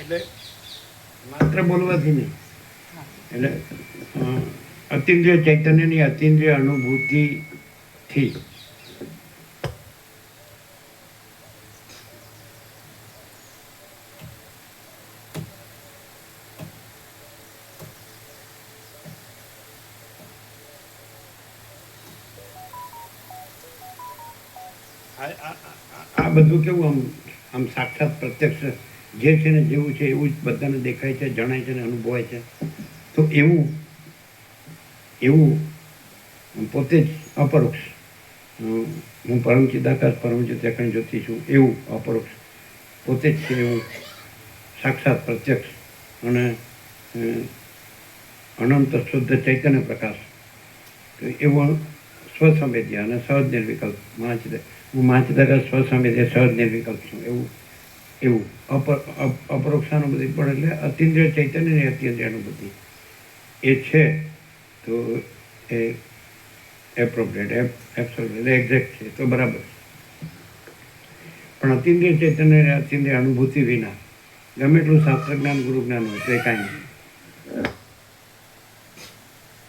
એટલે માત્ર બોલવાથી નહીં. એટલે અતિન્દ્રિય ચૈતન્યની અતિન્દ્રિય અનુભૂતિથી. આ બધું કેવું આમ આમ સાક્ષાત પ્રત્યક્ષ જે છે ને જેવું છે એવું જ બધાને દેખાય છે, જણાય છે ને અનુભવાય છે. તો એવું એવું પોતે જ અપરોક્ષ. હું પરમ ચિદાકાશ, પરમ જ્યોતિ છું, એવું અપરોક્ષ. પોતે જ છે એવું સાક્ષાત પ્રત્યક્ષ અને અનંત શુદ્ધ ચૈતન્ય પ્રકાશ. તો એવો સ્વસંવેદ્ય અને સહજ નિર્વિકલ્પ. મહાચિદ હું મહાચિદાકાશ સ્વસંવેદ્ય સહજ નિર્વિકલ્પ છું, એવું એવું. અપર, અપ- અપરોક્ષાનુભૂતિ પણ એટલે અતિન્દ્રિય ચૈતન્ય ને અત્યંદ્રિય અનુભૂતિ એ છે, તો એ એપ્રોપ્રિએટ એપ્સોલ્યુટ એટલે એક્ઝેક્ટ છે, તો બરાબર પણ અતિન્દ્રિય ચૈતન્ય અને અતિન્દ્રિય અનુભૂતિ વિના, ગમે એટલું શાસ્ત્ર જ્ઞાન ગુરુ જ્ઞાન હોય તો એ કાંઈ નહીં.